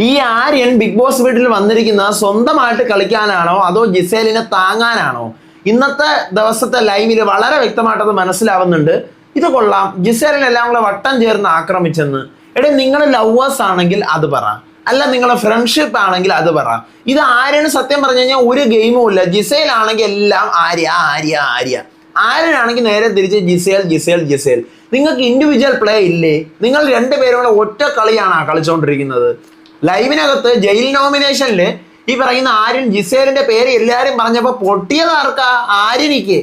ഈ Aryan big boss വീട്ടിൽ വന്നിരിക്കുന്ന സ്വന്തമായിട്ട് കളിക്കാനാണോ അതോ ജിസേലിനെ താങ്ങാനാണോ? ഇന്നത്തെ ദിവസത്തെ ലൈവിൽ വളരെ വ്യക്തമായിട്ടത് മനസ്സിലാവുന്നുണ്ട്. ഇത് കൊള്ളാം. ജിസേലിനെല്ലാം കൂടെ വട്ടം ചേർന്ന് ആക്രമിച്ചെന്ന്. എടേ നിങ്ങൾ ലവേഴ്സ് ആണെങ്കിൽ അത് പറ. അല്ല നിങ്ങളെ ഫ്രണ്ട്ഷിപ്പ് ആണെങ്കിൽ അത് പറ. ഇത് ആര്യന് സത്യം പറഞ്ഞു കഴിഞ്ഞാൽ ഒരു ഗെയിമും ഇല്ല. ജിസേൽ ആണെങ്കിൽ എല്ലാം ആര്യ ആര്യ ആര്യ. ആര്യനാണെങ്കിൽ നേരെ തിരിച്ച് ജിസേൽ ജിസേൽ ജിസേൽ. നിങ്ങൾക്ക് ഇൻഡിവിജ്വൽ പ്ലേ ഇല്ലേ? നിങ്ങൾ രണ്ടുപേരും കൂടെ ഒറ്റ കളിയാണ് ആ കളിച്ചുകൊണ്ടിരിക്കുന്നത് ലൈവിനകത്ത് ജയിൽ നോമിനേഷനിൽ ഈ പറയുന്ന ആര്യൻ ജിസേലിന്റെ പേര് എല്ലാവരും പറഞ്ഞപ്പോൾ പൊട്ടിയത് ആർക്കാ? ആര്യനിക്ക്.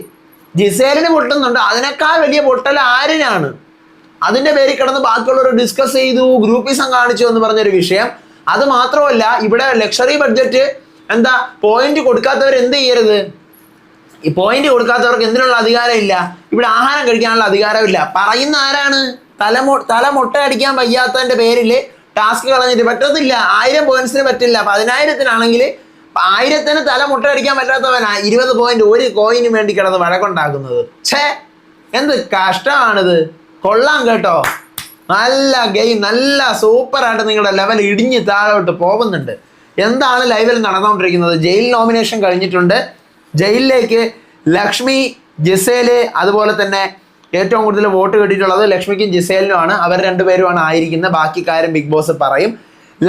ജിസേലിന് പൊട്ടുന്നുണ്ട്. അതിനേക്കാൾ വലിയ പൊട്ടൽ ആര്യനാണ്. അതിന്റെ പേരിൽ കിടന്ന് ബാക്കിയുള്ളവർ ഡിസ്കസ് ചെയ്തു ഗ്രൂപ്പിസം കാണിച്ചു എന്ന് പറഞ്ഞൊരു വിഷയം. അത് മാത്രമല്ല ഇവിടെ ലക്ഷറി ബഡ്ജറ്റ് എന്താ പോയിന്റ് കൊടുക്കാത്തവർ എന്ത് ചെയ്യരുത്? ഈ പോയിന്റ് കൊടുക്കാത്തവർക്ക് എന്തിനുള്ള അധികാരം ഇല്ല. ഇവിടെ ആഹാരം കഴിക്കാനുള്ള അധികാരമില്ല പറയുന്ന ആരാണ്? തലമൊ തല മുട്ട അടിക്കാൻ വയ്യാത്തതിന്റെ പേരിൽ ടാസ്ക് കളഞ്ഞിട്ട് പറ്റത്തില്ല. ആയിരം പോയിന്റ്സിന് പറ്റില്ല. പതിനായിരത്തിനാണെങ്കിൽ ആയിരത്തിന് തല മുട്ടടിക്കാൻ പറ്റാത്തവനാ ഇരുപത് പോയിന്റ് ഒരു കോയിന് വേണ്ടി കിടന്ന് വഴക്കുണ്ടാക്കുന്നത്. ഛേ എന്ത് കഷ്ടമാണിത്. കൊള്ളാം കേട്ടോ. നല്ല ഗെയിം നല്ല സൂപ്പറായിട്ട് നിങ്ങളുടെ ലെവൽ ഇടിഞ്ഞ് താഴോട്ട് പോകുന്നുണ്ട്. എന്താണ് ലൈവിൽ നടന്നുകൊണ്ടിരിക്കുന്നത്? ജയിൽ നോമിനേഷൻ കഴിഞ്ഞിട്ടുണ്ട്. ജയിലിലേക്ക് ലക്ഷ്മി ജിസേൽ അതുപോലെ തന്നെ ഏറ്റവും കൂടുതൽ വോട്ട് കിട്ടിയിട്ടുള്ളത് ലക്ഷ്മിക്കും ജിസേലിനുമാണ്. അവർ രണ്ടുപേരുമാണ് ആയിരിക്കുന്നത് ബാക്കി കാര്യം ബിഗ് ബോസ് പറയും.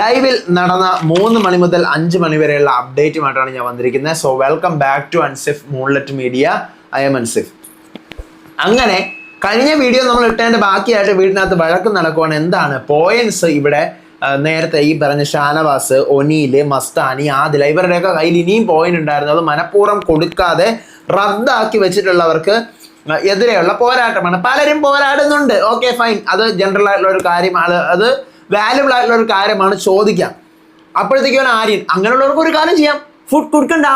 ലൈവിൽ നടന്ന മൂന്ന് മണി മുതൽ അഞ്ച് മണി വരെയുള്ള അപ്ഡേറ്റുമായിട്ടാണ് ഞാൻ വന്നിരിക്കുന്നത്. So welcome back to Ansif Moonlet media I'm Ansif അങ്ങനെ കഴിഞ്ഞ വീഡിയോ നമ്മൾ ഇട്ടതിന്റെ ബാക്കിയായിട്ട് വീടിനകത്ത് വഴക്ക് നടക്കുവാണ്. എന്താണ്? പോയിന്റ്സ് ഇവിടെ നേരത്തെ ഈ പറഞ്ഞ ഷാനവാസ് ഒനീൽ മസ്താനി ആദില ഇവരുടെയൊക്കെ കയ്യിൽ ഇനിയും പോയിന്റ് ഉണ്ടായിരുന്നു. അത് മനഃപൂർവം കൊടുക്കാതെ റദ്ദാക്കി വെച്ചിട്ടുള്ളവർക്ക് എതിരെയുള്ള പോരാട്ടമാണ്. പലരും പോരാടുന്നുണ്ട്. ഓക്കെ ഫൈൻ അത് ജനറൽ ആയിട്ടുള്ള ഒരു കാര്യമാണ് അത് വാല്യുബിൾ ആയിട്ടുള്ള ഒരു കാര്യമാണ് ചോദിക്കാം. അപ്പോഴത്തേക്കും ആര്യൻ അങ്ങനെയുള്ളവർക്ക് ഒരു കാര്യം ചെയ്യാം. ഫുഡ് കൊടുക്കണ്ട.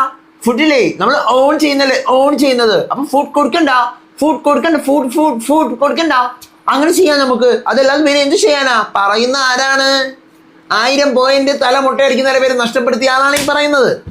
ഫുഡിലേ നമ്മൾ ഓൺ ചെയ്യുന്നല്ലേ? ഓൺ ചെയ്യുന്നത്. അപ്പൊ ഫുഡ് കൊടുക്കണ്ട. ഫുഡ് കൊടുക്കണ്ട. ഫുഡ് ഫുഡ് ഫുഡ് കൊടുക്കണ്ട. അങ്ങനെ ചെയ്യാം നമുക്ക്. അതല്ലാതെ പിന്നെ എന്ത് ചെയ്യാനാ? പറയുന്ന ആരാണ്? ആയിരം പോയിന്റ് തല മുട്ടയടിക്കുന്നവരെ പേര് നഷ്ടപ്പെടുത്തിയ ആളാണ് ഈ പറയുന്നത്.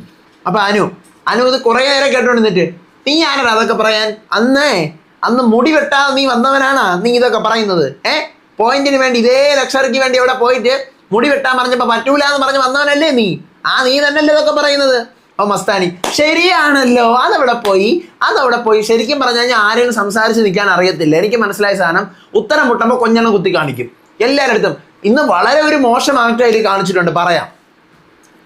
അപ്പൊ അനു അനു ഇത് കുറെ നേരം കേട്ടോണ്ടിരുന്നിട്ട് നീ ആരാണ് അതൊക്കെ പറയാൻ? അന്നേ അന്ന് മുടി വെട്ടാതെ നീ വന്നവനാണ് നീ ഇതൊക്കെ പറയുന്നത്. ഏ? പോയിന്റിന് വേണ്ടി ഇതേ ലക്ഷറിക്ക് വേണ്ടി അവിടെ പോയിട്ട് മുടി വെട്ടാൻ പറഞ്ഞപ്പോ പറ്റൂല എന്ന് പറഞ്ഞ് വന്നവനല്ലേ നീ? ആ നീ തന്നെയല്ലേ ഇതൊക്കെ പറയുന്നത്. ഓ മസ്താനി ശരിയാണല്ലോ. അതവിടെ പോയി? അതവിടെ പോയി. ശരിക്കും പറഞ്ഞു കഴിഞ്ഞാൽ ആരെയും സംസാരിച്ച് നിൽക്കാൻ അറിയത്തില്ല. എനിക്ക് മനസ്സിലായ സാധനം ഉത്തരം മുട്ടുമ്പോൾ കൊഞ്ഞെണ്ണം കുത്തി കാണിക്കും. എല്ലാവരുടെ ഇന്ന് വളരെ ഒരു മോശം ആക്ട് അതിൽ കാണിച്ചിട്ടുണ്ട്. പറയാം.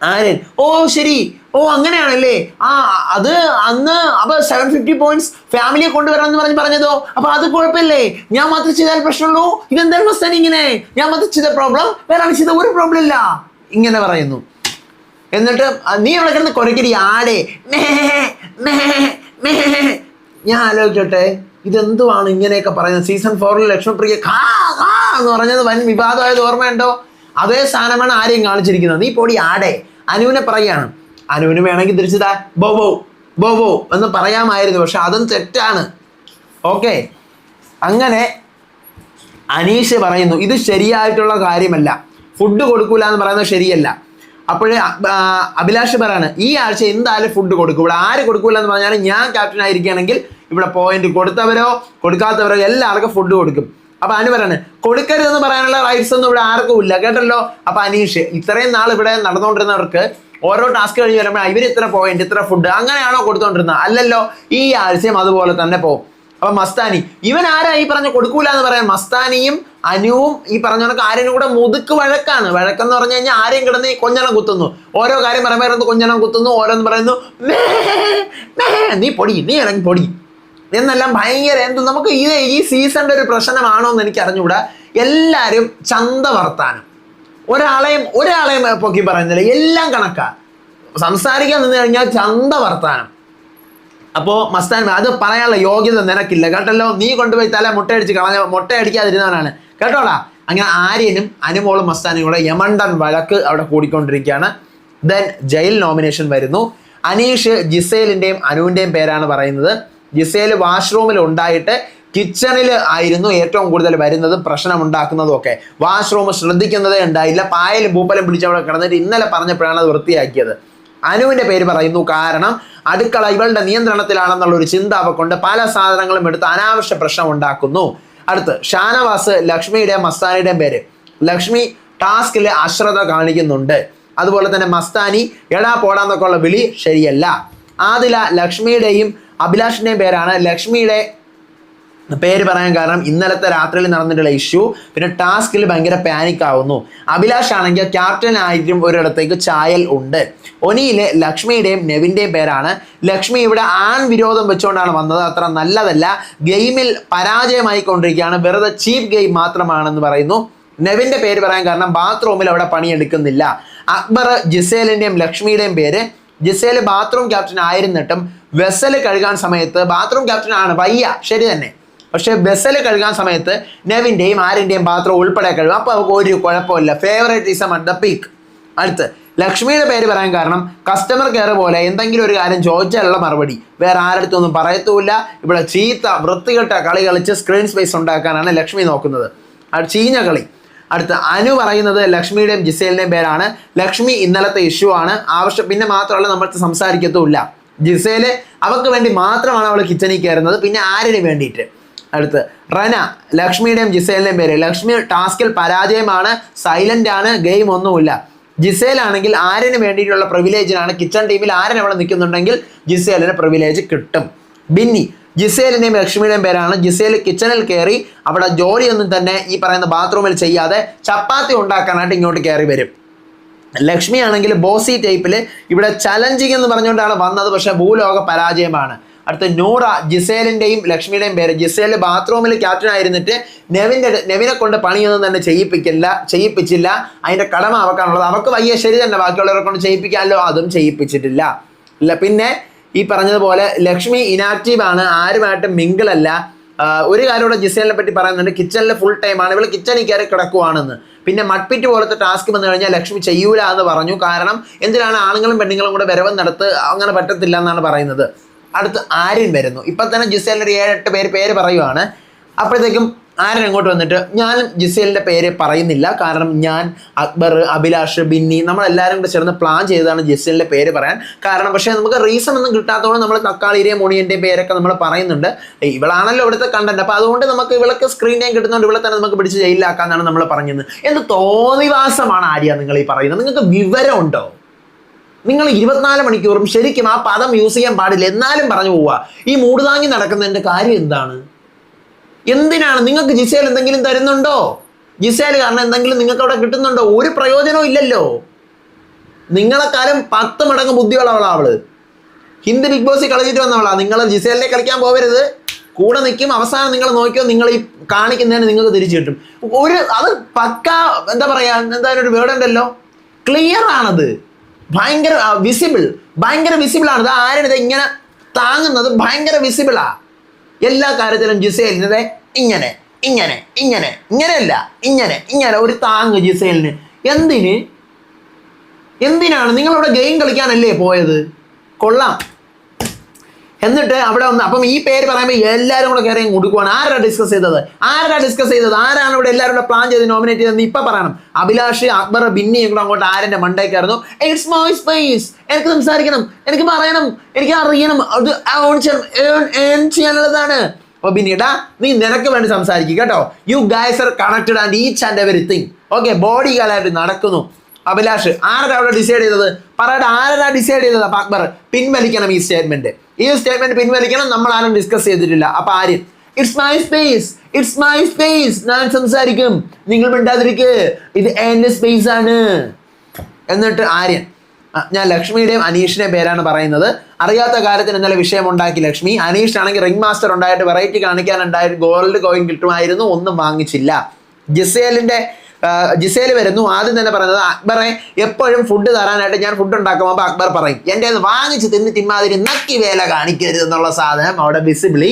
ആര്യൻ ഓ ശരി. ഓ അങ്ങനെയാണല്ലേ? ആ അത് അന്ന് അപ്പൊ സെവൻ ഫിഫ്റ്റി പോയിന്റ്സ് ഫാമിലിയെ കൊണ്ടുവരാന്ന് പറഞ്ഞ് പറഞ്ഞതോ? അപ്പൊ അത് കുഴപ്പമില്ലേ? ഞാൻ മാത്രം ചെയ്താൽ പ്രശ്നമുള്ളൂ? ഇതെന്താണ് മസ്താനി ഇങ്ങനെ? ഞാൻ മാത്രം ചെയ്ത പ്രോബ്ലം വേറെ ആണ് ചെയ്ത ഒരു പ്രോബ്ലം ഇല്ല. ഇങ്ങനെ പറയുന്നു. എന്നിട്ട് നീ അവിടെ കിടന്ന് കുരക്കടി ആടെ. ഞാൻ ആലോചിച്ചോട്ടെ ഇതെന്തുവാണ് ഇങ്ങനെയൊക്കെ പറയുന്നത്? സീസൺ ഫോറിൽ ലക്ഷ്മപ്രിയ കാ കാ എന്ന് പറഞ്ഞത് വൻ വിവാദമായത് ഓർമ്മയുണ്ടോ? അതേ സ്ഥാനമാണ് ആരെയും കാണിച്ചിരിക്കുന്നത്. നീ പൊടി ആടെ. അനുവിനെ പറയാണ് അനുവിന് വേണമെങ്കിൽ തിരിച്ചതാ ബോബോ ബോ ബോ ബോ എന്ന് പറയാമായിരുന്നു. പക്ഷെ അതും തെറ്റാണ്. ഓക്കെ. അങ്ങനെ അനീഷ് പറയുന്നു ഇത് ശരിയായിട്ടുള്ള കാര്യമല്ല. ഫുഡ് കൊടുക്കൂല എന്ന് പറയുന്നത് ശരിയല്ല. അപ്പോഴേ അഭിലാഷ് പറയാണ് ഈ ആഴ്ച എന്തായാലും ഫുഡ് കൊടുക്കും ഇവിടെ ആര് കൊടുക്കൂല എന്ന് പറഞ്ഞാൽ ഞാൻ ക്യാപ്റ്റൻ ആയിരിക്കുകയാണെങ്കിൽ ഇവിടെ പോയിന്റ് കൊടുത്തവരോ കൊടുക്കാത്തവരോ എല്ലാവർക്കും ഫുഡ് കൊടുക്കും. അപ്പൊ അനു പറയാണ് കൊടുക്കരുതെന്ന് പറയാനുള്ള റൈറ്റ്സ് ഒന്നും ഇവിടെ ആർക്കും ഇല്ല. കേട്ടല്ലോ? അപ്പൊ അനീഷ് ഇത്രയും നാൾ ഇവിടെ നടന്നുകൊണ്ടിരുന്നവർക്ക് ഓരോ ടാസ്ക് കഴിഞ്ഞ് വരുമ്പോൾ ഇവർ ഇത്ര പോയിന്റ് ഇത്ര ഫുഡ് അങ്ങനെയാണോ കൊടുത്തോണ്ടിരുന്നത് അല്ലല്ലോ ഈ ആഴ്ചയും അതുപോലെ തന്നെ പോകും. അപ്പൊ മസ്താനി ഇവൻ ആരാ ഈ പറഞ്ഞ കൊടുക്കൂല എന്ന് പറയാൻ? മസ്താനിയും അനുവും ഈ പറഞ്ഞ കണക്ക് ആര്യനും കൂടെ മുതുക്ക് വഴക്കാണ്. വഴക്കെന്ന് പറഞ്ഞു കഴിഞ്ഞാൽ ആരെയും കിടന്ന് ഈ കൊഞ്ഞണം കുത്തുന്നു. ഓരോ കാര്യം പറയുമ്പോൾ കൊഞ്ഞണം കുത്തുന്നു ഓരോന്ന് പറയുന്നു "മേ, മേ, നീ പൊടി നീ ഇറങ്ങി പൊടി. എന്നെല്ലാം ഭയങ്കര എന്ത് നമുക്ക് ഇത് ഈ സീസണിന്റെ ഒരു പ്രശ്നമാണോ എന്ന് എനിക്ക് അറിഞ്ഞുകൂടാ എല്ലാവരും ചന്ത വർത്താനം. ഒരാളെയും ഒരാളെയും പൊക്കി പറയുന്നില്ല. എല്ലാം കണക്കാ. സംസാരിക്കാൻ നിന്ന് കഴിഞ്ഞാൽ ചന്ത വർത്താനം. അപ്പോ മസ്താൻ അത് പറയാനുള്ള യോഗ്യത നിനക്കില്ല. കേട്ടല്ലോ? നീ കൊണ്ടുപോയി തല മുട്ടയടിച്ച് കളഞ്ഞ മുട്ടയടിക്കാതിരുന്നവനാണ്. കേട്ടോടാ? അങ്ങനെ ആര്യനും അനുമോളും മസ്താനും കൂടെ യമണ്ടൻ വഴക്ക് അവിടെ കൂടിക്കൊണ്ടിരിക്കുകയാണ്. ദെൻ ജയിൽ നോമിനേഷൻ വരുന്നു. അനീഷ് ജിസേലിന്റെയും അനുവിന്റെയും പേരാണ് പറയുന്നത്. ജിസേൽ വാഷ്റൂമിൽ ഉണ്ടായിട്ട് കിച്ചണിൽ ആയിരുന്നു ഏറ്റവും കൂടുതൽ വരുന്നതും പ്രശ്നം ഉണ്ടാക്കുന്നതും ഒക്കെ. വാഷ്റൂം ശ്രദ്ധിക്കുന്നതേ ഉണ്ടായില്ല. പായലും പൂപ്പലും പിടിച്ചവിടെ കിടന്നിട്ട് ഇന്നലെ പറഞ്ഞപ്പോഴാണ് അത് വൃത്തിയാക്കിയത്. അനുവിന്റെ പേര് പറയുന്നു. കാരണം അടുക്കള ഇവളുടെ നിയന്ത്രണത്തിലാണെന്നുള്ളൊരു ചിന്ത കൊണ്ട് പല സാധനങ്ങളും എടുത്ത് അനാവശ്യ പ്രശ്നം ഉണ്ടാക്കുന്നു. അടുത്ത് ഷാനവാസ് ലക്ഷ്മിയുടെയും മസ്താനിയുടെയും പേര്. ലക്ഷ്മി ടാസ്കിൽ അശ്രദ്ധ കാണിക്കുന്നുണ്ട്. അതുപോലെ തന്നെ മസ്താനി എടാ പോടാന്നൊക്കെ ഉള്ള വിളി ശരിയല്ല. ആദില ലക്ഷ്മിയുടെയും അഭിലാഷിന്റെയും പേരാണ്. ലക്ഷ്മിയുടെ പേര് പറയാൻ കാരണം ഇന്നലത്തെ രാത്രിയിൽ നടന്നിട്ടുള്ള ഇഷ്യൂ പിന്നെ ടാസ്കിൽ ഭയങ്കര പാനിക് ആവുന്നു. അഭിലാഷ് ആണെങ്കിൽ ക്യാപ്റ്റൻ ആയിട്ടും ഒരിടത്തേക്ക് ചായൽ ഉണ്ട്. ഒനിയിലെ ലക്ഷ്മിയുടെയും നെവിന്റെയും പേരാണ്. ലക്ഷ്മി ഇവിടെ ആൺ വിരോധം വെച്ചുകൊണ്ടാണ് വന്നത്. അത്ര നല്ലതല്ല. ഗെയിമിൽ പരാജയമായി കൊണ്ടിരിക്കുകയാണ് വെറുതെ ചീപ്പ് ഗെയിം മാത്രമാണെന്ന് പറയുന്നു. നെവിന്റെ പേര് പറയാൻ കാരണം ബാത്റൂമിൽ അവിടെ പണിയെടുക്കുന്നില്ല. അക്ബർ ജിസേലിന്റെയും ലക്ഷ്മിയുടെയും പേര്. ജിസേൽ ബാത്റൂം ക്യാപ്റ്റൻ ആയിരുന്നിട്ടും വെസൽ കഴുകാൻ സമയത്ത് ബാത്റൂം ക്യാപ്റ്റൻ ആണ്. വയ്യ. ശരി തന്നെ. പക്ഷേ ബസ്സിൽ കഴുകാൻ സമയത്ത് നെവിന്റെയും ആരിന്റെയും പാത്രം ഉൾപ്പെടെ കഴുകും. അപ്പോൾ അവർക്ക് ഒരു കുഴപ്പമില്ല. Favourite is at the peak അടുത്ത്. ലക്ഷ്മിയുടെ പേര് പറയാൻ കാരണം കസ്റ്റമർ കെയർ പോലെ എന്തെങ്കിലും ഒരു കാര്യം ചോദിച്ചാലുള്ള മറുപടി. വേറെ ആരടുത്തൊന്നും പറയത്തുമില്ല. ഇവിടെ ചീത്ത വൃത്തികെട്ട കളി കളിച്ച് സ്ക്രീൻ സ്പേസ് ഉണ്ടാക്കാനാണ് ലക്ഷ്മി നോക്കുന്നത്. ചീഞ്ഞ കളി. അടുത്ത് അനു പറയുന്നത് ലക്ഷ്മിയുടെയും ജിസേലിന്റെയും പേരാണ്. ലക്ഷ്മി ഇന്നലത്തെ ഇഷ്യൂ ആണ്. ആവശ്യം പിന്നെ മാത്രമല്ല നമ്മൾ സംസാരിക്കത്തുമില്ല. ജിസേൽ അവൾക്ക് വേണ്ടി മാത്രമാണ് അവൾ കിച്ചണിൽ കയറുന്നത്. പിന്നെ ആരിന് വേണ്ടിയിട്ട്. അടുത്ത്. റന ലക്ഷ്മിയുടെയും ജിസേലിന്റെയും പേര്. ലക്ഷ്മി ടാസ്കിൽ പരാജയമാണ് സൈലന്റ് ആണ് ഗെയിം ഒന്നുമില്ല. ജിസേൽ ആണെങ്കിൽ ആരിന് വേണ്ടിയിട്ടുള്ള പ്രിവിലേജിനാണ് കിച്ചൺ ടീമിൽ ആരൻ അവിടെ നിൽക്കുന്നുണ്ടെങ്കിൽ ജിസേലിന് പ്രിവിലേജ് കിട്ടും. ബിന്നി ജിസേലിന്റെയും ലക്ഷ്മിയുടെയും പേരാണ്. ജിസേൽ കിച്ചണിൽ കയറി അവിടെ ജോലിയൊന്നും തന്നെ ഈ പറയുന്ന ബാത്റൂമിൽ ചെയ്യാതെ ചപ്പാത്തി ഉണ്ടാക്കാനായിട്ട് ഇങ്ങോട്ട് കയറി വരും. ലക്ഷ്മി ആണെങ്കിൽ ബോസി ടൈപ്പിൽ ഇവിടെ ചലഞ്ചിങ് എന്ന് പറഞ്ഞുകൊണ്ടാണ് വന്നത് പക്ഷേ ഭൂലോക പരാജയമാണ്. അടുത്ത നൂറ ജിസേലിന്റെയും ലക്ഷ്മിയുടെയും പേര്. ജിസേൽ ബാത്റൂമിൽ ക്യാപ്റ്റൻ ആയിരുന്നിട്ട് നെവിന്റെ നെവിനെ കൊണ്ട് പണിയൊന്നും തന്നെ ചെയ്യിപ്പിക്കില്ല ചെയ്യിപ്പിച്ചില്ല. അതിന്റെ കടമ അവക്കാണുള്ളത്. അവർക്ക് വയ്യ ശരി തന്നെ ബാക്കിയുള്ളവരെ കൊണ്ട് ചെയ്യിപ്പിക്കാമല്ലോ അതും ചെയ്യിപ്പിച്ചിട്ടില്ല. ഇല്ല പിന്നെ ഈ പറഞ്ഞതുപോലെ ലക്ഷ്മി ഇനാക്റ്റീവ് ആണ് ആരുമായിട്ടും മിങ്കിളല്ല ഒരു കാര്യം കൂടെ ജിസേലിനെ പറ്റി പറയുന്നുണ്ട്. കിച്ചണിൽ ഫുൾ ടൈമാണ് ഇവൾ കിച്ചണിൽ കയറി കിടക്കുവാണെന്ന്. പിന്നെ മഡ്പിറ്റ് പോലത്തെ ടാസ്ക് വന്നു കഴിഞ്ഞാൽ ലക്ഷ്മി ചെയ്യൂല എന്ന് പറഞ്ഞു. കാരണം എന്തിനാണ് ആണുങ്ങളും പെണ്ണുങ്ങളും കൂടെ വരവ് നടത്ത് അങ്ങനെ പറ്റത്തില്ല എന്നാണ് പറയുന്നത്. അടുത്ത് ആര്യൻ വരുന്നു. ഇപ്പം തന്നെ ജിസേലിന്റെ ഒരു ഏഴെട്ട് പേര് പേര് പറയുവാണ്. അപ്പോഴത്തേക്കും ആര്യൻ അങ്ങോട്ട് വന്നിട്ട് ഞാൻ ജിസേലിന്റെ പേര് പറയുന്നില്ല. കാരണം ഞാൻ അക്ബർ അഭിലാഷ് ബിന്നി നമ്മളെല്ലാവരും കൂടെ ചേർന്ന് പ്ലാൻ ചെയ്തതാണ് ജിസേലിന്റെ പേര് പറയാൻ. കാരണം പക്ഷേ നമുക്ക് റീസൺ ഒന്നും കിട്ടാത്തതുകൊണ്ട് നമ്മൾ തക്കാളിയുടെയും മുണിയന്റെയും പേരൊക്കെ നമ്മൾ പറയുന്നുണ്ട്. ഇവളാണല്ലോ ഇവിടുത്തെ കണ്ടന്റ് അപ്പോൾ അതുകൊണ്ട് നമുക്ക് ഇവളൊക്കെ സ്ക്രീൻ ടൈം കിട്ടുന്നതുകൊണ്ട് ഇവളെ തന്നെ നമുക്ക് പിടിച്ച് ജയിലിലാക്കാന്നാണ് നമ്മൾ പറഞ്ഞത് എന്ത് തോന്നിവാസമാണ് ആര്യ നിങ്ങൾ ഈ പറയുന്നത്? നിങ്ങൾക്ക് വിവരമുണ്ടോ? നിങ്ങൾ ഇരുപത്തിനാല് മണിക്കൂറും ശരിക്കും ആ പദം യൂസ് ചെയ്യാൻ പാടില്ല. എന്നാലും പറഞ്ഞു പോവുക. ഈ മൂട് താങ്ങി നടക്കുന്നതിന്റെ കാര്യം എന്താണ്? എന്തിനാണ്? നിങ്ങൾക്ക് ജിസേൽ എന്തെങ്കിലും തരുന്നുണ്ടോ? ജിസേൽ കാരണം എന്തെങ്കിലും നിങ്ങൾക്ക് അവിടെ കിട്ടുന്നുണ്ടോ? ഒരു പ്രയോജനവും ഇല്ലല്ലോ. നിങ്ങളെക്കാലം പത്ത് മടങ്ങ് ബുദ്ധിയുള്ളവളാ അവൾ. ഹിന്ദി ബിഗ് ബോസിൽ കളിച്ചിട്ട് വന്നവളാ. നിങ്ങൾ ജിസേലിനെ കളിക്കാൻ പോകരുത് കൂടെ നിൽക്കും. അവസാനം നിങ്ങൾ നോക്കിയോ നിങ്ങൾ ഈ കാണിക്കുന്നതിന് നിങ്ങൾക്ക് തിരിച്ചു കിട്ടും. ഒരു അത് പക്ക എന്താ പറയാ എന്താ ഒരു വേർഡ് ഉണ്ടല്ലോ. ക്ലിയർ ആണത്. ഭയങ്കര വിസിബിൾ ഭയങ്കര വിസിബിൾ ആണ് ഇത് ആരാണിത് ഇങ്ങനെ താങ്ങുന്നത്? ഭയങ്കര വിസിബിളാ എല്ലാ കാര്യത്തിലും ജിസേലിനെ ഇങ്ങനെ ഇങ്ങനെ ഇങ്ങനെ ഇങ്ങനെയല്ല ഇങ്ങനെ ഇങ്ങനെ ഒരു താങ്ങ് ജിസേലിന്. എന്തിന്? എന്തിനാണ്? നിങ്ങളിവിടെ ഗെയിം കളിക്കാനല്ലേ പോയത്? കൊള്ളാം. എന്നിട്ട് അവിടെ വന്ന് അപ്പം ഈ പേര് പറയുമ്പോൾ എല്ലാവരും കൂടെ കയറി കൊടുക്കുവാണ് ആരാ ഡിസ്കസ് ചെയ്തത്? ആരാ ഡിസ്കസ് ചെയ്തത്? ആരാണ് ഇവിടെ എല്ലാവരും കൂടെ പ്ലാൻ ചെയ്ത് നോമിനേറ്റ് ചെയ്തതെന്ന് ഇപ്പം പറയണം. അഭിലാഷ് അക്ബർ ബിന്നി കൂടെ അങ്ങോട്ട് ആരന്റെ മണ്ടേക്കായിരുന്നു. ഇറ്റ്സ് മൈ സ്പേസ് എനിക്ക് സംസാരിക്കണം. എനിക്ക് പറയണം. എനിക്ക് അറിയണം. അത് ഏൺ- ചെയ്യാനുള്ളതാണ് അപ്പോൾ ബിന്നിടാ നീ നിനക്ക് വേണ്ടി സംസാരിക്കും കേട്ടോ. You guys are connected and each and everything okay body കാലായിട്ട് നടക്കുന്നു. അഭിലാഷ് ആരാണ് അവിടെ ഡിസൈഡ് ചെയ്തത്? പറയട്ടെ ആരാണ് ഡിസൈഡ് ചെയ്തത്? അക്ബർ പിൻവലിക്കണം ഈ സ്റ്റേറ്റ്മെന്റ് ഈ സ്റ്റേറ്റ്മെന്റ് പിൻവലിക്കണം നമ്മൾ ആരും ഡിസ്കസ് ചെയ്തിട്ടില്ല. അപ്പൊ Aryan it's my space it's my space ഞാൻ സംസാരിക്കും. നിങ്ങൾ മിണ്ടാതിരിക്ക്. ഇത് എന്റെ സ്പേസ് ആണ്. എന്നിട്ട് ആര്യൻ ഞാൻ ലക്ഷ്മിയുടെയും അനീഷിന്റെയും പേരാണ് പറയുന്നത്. അറിയാത്ത കാര്യത്തിന് ഇന്നലെ വിഷയം ഉണ്ടാക്കി ലക്ഷ്മി. അനീഷ് ആണെങ്കിൽ റിംഗ് മാസ്റ്റർ ഉണ്ടായിട്ട് വെറൈറ്റി കാണിക്കാൻ കാണിക്കാനുണ്ടായിട്ട് ഗോൾഡ് കോയിൻ കിട്ടുമായിരുന്നു. ഒന്നും വാങ്ങിച്ചില്ല. ജിസേലിന്റെ ജിസേൽ വരുന്നു. ആദ്യം തന്നെ പറയുന്നത് അക്ബറെ എപ്പോഴും ഫുഡ് തരാനായിട്ട് ഞാൻ ഫുഡ് ഉണ്ടാക്കുമ്പോൾ അക്ബർ പറയും എന്റെ അത് വാങ്ങിച്ച് തിന്ന് തിമ്മാതിരി നക്കി വേല കാണിക്കരുത് എന്നുള്ള സാധനം അവിടെ വിസിബിളി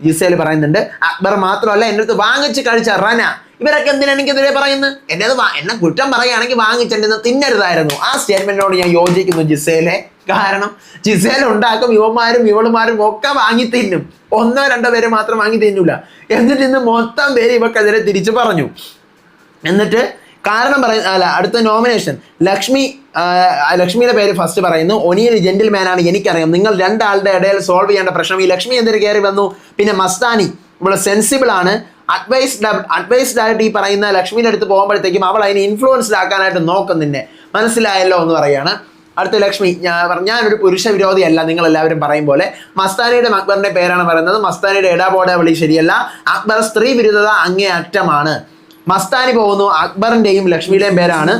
ജിസേൽ പറയുന്നുണ്ട്. അക്ബർ മാത്രമല്ല എന്റെ അടുത്ത് വാങ്ങിച്ച് കഴിച്ച റന ഇവരൊക്കെ എന്തിനാണ് എനിക്കെതിരെ പറയുന്നത്? എന്റെ അത് എന്നെ കുറ്റം പറയുകയാണെങ്കിൽ വാങ്ങിച്ചെന്റെ തിന്നരുതായിരുന്നു. ആ സ്റ്റേറ്റ്മെന്റിനോട് ഞാൻ യോജിക്കുന്നു ജിസേലെ. കാരണം ജിസേൽ ഉണ്ടാക്കും യുവമാരും ഇവളുമാരും ഒക്കെ വാങ്ങി തിന്നും. ഒന്നോ രണ്ടോ പേര് മാത്രം വാങ്ങി തിന്നൂല. എന്നിട്ട് ഇന്ന് മൊത്തം പേര് ഇവക്കെതിരെ തിരിച്ചു പറഞ്ഞു. എന്നിട്ട് കാരണം പറയുന്ന അല്ല അടുത്ത നോമിനേഷൻ ലക്ഷ്മി ലക്ഷ്മിയുടെ പേര് ഫസ്റ്റ് പറയുന്നു. ഒനിയൽ ജെന്റിൽമാൻ ആണ് എനിക്കറിയാം. നിങ്ങൾ രണ്ടാളുടെ ഇടയിൽ സോൾവ് ചെയ്യേണ്ട പ്രശ്നം. ഈ ലക്ഷ്മി എന്തിനു കയറി വന്നു? പിന്നെ മസ്താനി ഇവിടെ സെൻസിബിൾ ആണ്. അഡ്വൈസ്ഡ് അഡ്വൈസ്ഡ് ആയിട്ട് ഈ പറയുന്ന ലക്ഷ്മിയുടെ അടുത്ത് പോകുമ്പോഴത്തേക്കും അവൾ അതിനെ ഇൻഫ്ലുവൻസ്ഡ് ആക്കാനായിട്ട് നോക്കും നിന്നെ. മനസ്സിലായല്ലോ എന്ന് പറയാണ്. അടുത്ത ലക്ഷ്മി ഞാൻ ഞാനൊരു പുരുഷ വിരോധിയല്ല നിങ്ങൾ എല്ലാവരും പറയും പോലെ. മസ്താനിയുടെ അക്ബറിന്റെ പേരാണ് പറയുന്നത്. മസ്താനിയുടെ ഇടപാട് വിളി ശരിയല്ല. അക്ബർ സ്ത്രീ വിരുദ്ധത അങ്ങേ അറ്റമാണ്. മസ്താനി പോകുന്നു അക്ബറിന്റെയും ലക്ഷ്മിയുടെയും പേരാണ്.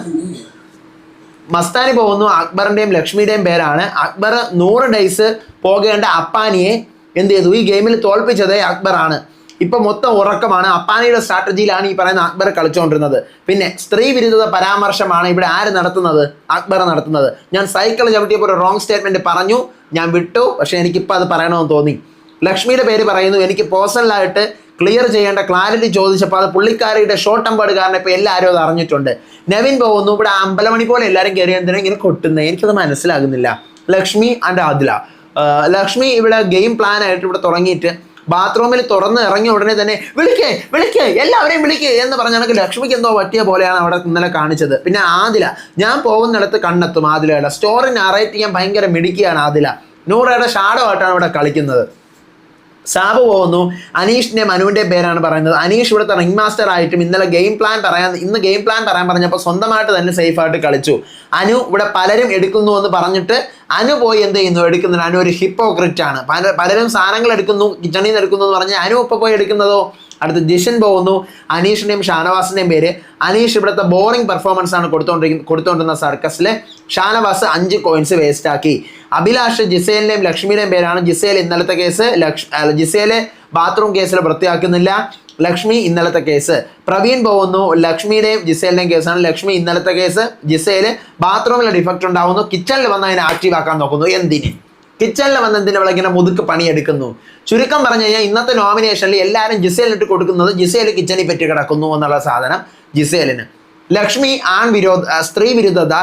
മസ്താനി പോകുന്നു അക്ബറിന്റെയും ലക്ഷ്മിയുടെയും പേരാണ്. അക്ബർ നൂറ് ഡേയ്സ് പോകേണ്ട അപ്പാനിയെ എന്ത് ചെയ്തു? ഈ ഗെയിമിൽ തോൽപ്പിച്ചത് അക്ബറാണ് ഇപ്പൊ മൊത്തം ഉറക്കമാണ്. അപ്പാനിയുടെ സ്ട്രാറ്റജിയിലാണ് ഈ പറയുന്ന അക്ബർ കളിച്ചുകൊണ്ടിരുന്നത് പിന്നെ സ്ത്രീ വിരുദ്ധത പരാമർശമാണ് ഇവിടെ ആര് നടത്തുന്നത്? അക്ബർ നടത്തുന്നത്. ഞാൻ സൈക്കിൾ ചവിട്ടിയപ്പോൾ ഒരു റോങ് സ്റ്റേറ്റ്മെന്റ് പറഞ്ഞു. ഞാൻ വിട്ടു. പക്ഷെ എനിക്കിപ്പോൾ അത് പറയണമെന്ന് തോന്നി. ലക്ഷ്മിയുടെ പേര് പറയുന്നു. എനിക്ക് പേഴ്സണലായിട്ട് ക്ലിയർ ചെയ്യേണ്ട ക്ലാരിറ്റി ചോദിച്ചപ്പോൾ അത് പുള്ളിക്കാരിയുടെ ഷോർട്ട് ടെമ്പേർഡ് കാരണം ഇപ്പോൾ എല്ലാവരും അത് അറിഞ്ഞിട്ടുണ്ട്. നെവിൻ പോകുന്നു ഇവിടെ അമ്പലമണി പോലെ എല്ലാവരും കയറി എന്തിനാ ഇങ്ങനെ കൊട്ടുന്നത് എനിക്കത് മനസ്സിലാകുന്നില്ല. ലക്ഷ്മി ആൻഡ് ആദില. ലക്ഷ്മി ഇവിടെ ഗെയിം പ്ലാൻ ആയിട്ട് ഇവിടെ തുടങ്ങിയിട്ട് ബാത്റൂമിൽ തുറന്ന് ഇറങ്ങിയ ഉടനെ തന്നെ വിളിക്കേ വിളിക്കേ എല്ലാവരെയും വിളിക്കേ എന്ന് പറഞ്ഞ കണക്ക് ലക്ഷ്മിക്ക് എന്തോ പറ്റിയ പോലെയാണ് അവിടെ ഇന്നലെ കാണിച്ചത്. പിന്നെ ആദില ഞാൻ പോകുന്നിടത്ത് കണ്ടെത്തും ആദിലയുടെ. സ്റ്റോറി നറേറ്റ് ചെയ്യാൻ ഭയങ്കര മിടിക്കുകയാണ് ആദില. നൂറയുടെ ഷാഡോ ആയിട്ടാണ് ഇവിടെ കളിക്കുന്നത്. സാബ് പോകുന്നു. അനീഷിന്റെ മനുവിന്റെ പേരാണ് പറയുന്നത്. അനീഷ് ഇവിടുത്തെ റിംഗ് മാസ്റ്റർ ആയിട്ടും ഇന്നലെ ഗെയിം പ്ലാൻ പറയാൻ ഇന്ന് ഗെയിം പ്ലാൻ പറയാൻ പറഞ്ഞപ്പോൾ സ്വന്തമായിട്ട് തന്നെ സേഫ് ആയിട്ട് കളിച്ചു. അനു ഇവിടെ പലരും എടുക്കുന്നു എന്ന് പറഞ്ഞിട്ട് അനു പോയി എന്ത് ചെയ്യുന്നു? എടുക്കുന്നില്ല അനു ഒരു ഹിപ്പോക്രിറ്റ് ആണ്. പല പലരും സാധനങ്ങൾ എടുക്കുന്നു കിച്ചണിൽ നിന്ന് എടുക്കുന്നു എന്ന് പറഞ്ഞ് അനു ഇപ്പൊ പോയി എടുക്കുന്നതോ? അടുത്ത് ജിഷൻ പോകുന്നു. അനീഷിന്റെയും ഷാനവാസിന്റെയും പേര്. അനീഷ് ഇവിടുത്തെ ബോറിംഗ് പെർഫോമൻസ് ആണ് കൊടുത്തോണ്ടിരിക്കുന്നത് കൊടുത്തോണ്ടിരുന്ന സർക്കസിൽ ഷാനവാസ് അഞ്ച് കോയിൻസ് വേസ്റ്റ് ആക്കി. അഭിലാഷ് ജിസേലിന്റെയും ലക്ഷ്മിയുടെയും പേരാണ് ജിസേൽ ഇന്നലത്തെ കേസ്. ലക്ഷ് ജിസേലെ ജിസേൽ ബാത്റൂം കേസിൽ വൃത്തിയാക്കുന്നില്ല. ലക്ഷ്മി ഇന്നലത്തെ കേസ്. പ്രവീൺ പോകുന്നു. ലക്ഷ്മിയുടെയും ജിസേലിന്റെയും കേസാണ് ലക്ഷ്മി ഇന്നലത്തെ കേസ്. ജിസേൽ ബാത്റൂമിൽ ഡിഫക്റ്റ് ഉണ്ടാവുന്നു. കിച്ചണിൽ വന്ന് അതിനെ ആക്റ്റീവ് ആക്കാൻ നോക്കുന്നു. എന്തിന്? കിച്ചണിൽ വന്ന് എന്തിനെ ഇങ്ങനെ മുതുക്ക് പണിയെടുക്കുന്നു? ചുരുക്കം പറഞ്ഞു കഴിഞ്ഞാൽ ഇന്നത്തെ നോമിനേഷനിൽ എല്ലാവരും ജിസേലിട്ട് കൊടുക്കുന്നത് ജിസേൽ കിച്ചണിൽ പറ്റി കിടക്കുന്നു എന്നുള്ള സാധനം ജിസേലിന്. ലക്ഷ്മി ആൺ വിരോധ സ്ത്രീ വിരുദ്ധത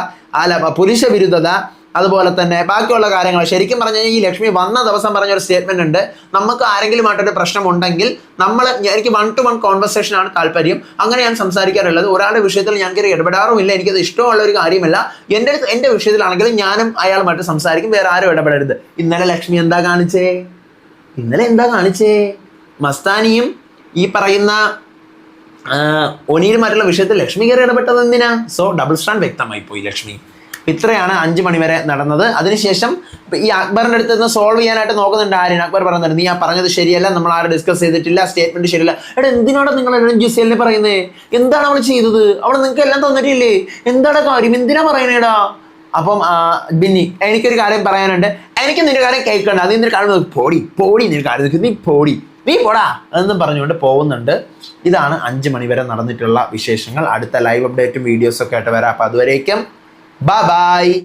അല്ല പുരുഷ വിരുദ്ധത അതുപോലെ തന്നെ ബാക്കിയുള്ള കാര്യങ്ങൾ. ശരിക്കും പറഞ്ഞു കഴിഞ്ഞാൽ ഈ ലക്ഷ്മി വന്ന ദിവസം പറഞ്ഞ ഒരു സ്റ്റേറ്റ്മെന്റ് ഉണ്ട്. നമുക്ക് ആരെങ്കിലുമായിട്ടൊരു പ്രശ്നമുണ്ടെങ്കിൽ നമ്മൾ എനിക്ക് വൺ ടു വൺ കോൺവെർസേഷൻ ആണ് താല്പര്യം. അങ്ങനെ ഞാൻ സംസാരിക്കാറുള്ളത്. ഒരാളുടെ വിഷയത്തിൽ ഞാൻ കയറി ഇടപെടാറുമില്ല. എനിക്കത് ഇഷ്ടമുള്ള ഒരു കാര്യമല്ല. എന്റെ എന്റെ വിഷയത്തിലാണെങ്കിലും ഞാനും അയാളുമായിട്ട് സംസാരിക്കും. വേറെ ആരും ഇടപെടരുത്. ഇന്നലെ ലക്ഷ്മി എന്താ കാണിച്ചേ? ഇന്നലെ എന്താ കാണിച്ചേ? മസ്താനിയും ഈ പറയുന്ന ഒനിയിലുമായിട്ടുള്ള വിഷയത്തിൽ ലക്ഷ്മി കയറി ഇടപെട്ടത് എന്തിനാ? സോ ഡബിൾ സ്റ്റാൻഡ് വ്യക്തമായി പോയി ലക്ഷ്മി. ഇത്രയാണ് അഞ്ച് മണിവരെ നടന്നത്. അതിനുശേഷം ഈ അക്ബറിന്റെ അടുത്ത് നിന്ന് സോൾവ് ചെയ്യാനായിട്ട് നോക്കുന്നുണ്ട് ആര്യൻ. അക്ബർ പറയുന്നുണ്ട് നീ ആ പറഞ്ഞത് ശരിയല്ല നമ്മൾ ആരും ഡിസ്കസ് ചെയ്തിട്ടില്ല സ്റ്റേറ്റ്മെന്റ് ശരിയല്ല. എടാ എന്തിനാണ് നിങ്ങൾ ജിസേലിനെ പറയുന്നത് എന്താണ് അവൾ ചെയ്തത്? അവൾ നിങ്ങൾക്ക് എല്ലാം തന്നിട്ടില്ലേ? എന്താണ് കാര്യം? എന്തിനാ പറയണേടാ? അപ്പം ബിന്നി എനിക്കൊരു കാര്യം പറയാനുണ്ട്. എനിക്ക് നിന്റെ കാര്യം കേൾക്കണ്ട. അത് നിന്റെ കാര്യം പോടി പോടി നിന്റെ കാര്യം. നീ പോടി. നീ പോടാ എന്നും പറഞ്ഞുകൊണ്ട് പോകുന്നുണ്ട്. ഇതാണ് അഞ്ച് മണിവരെ നടന്നിട്ടുള്ള വിശേഷങ്ങൾ. അടുത്ത ലൈവ് അപ്ഡേറ്റും വീഡിയോസൊക്കെ ആയിട്ട് വരാം. അപ്പം അതുവരേക്കും Bye-bye!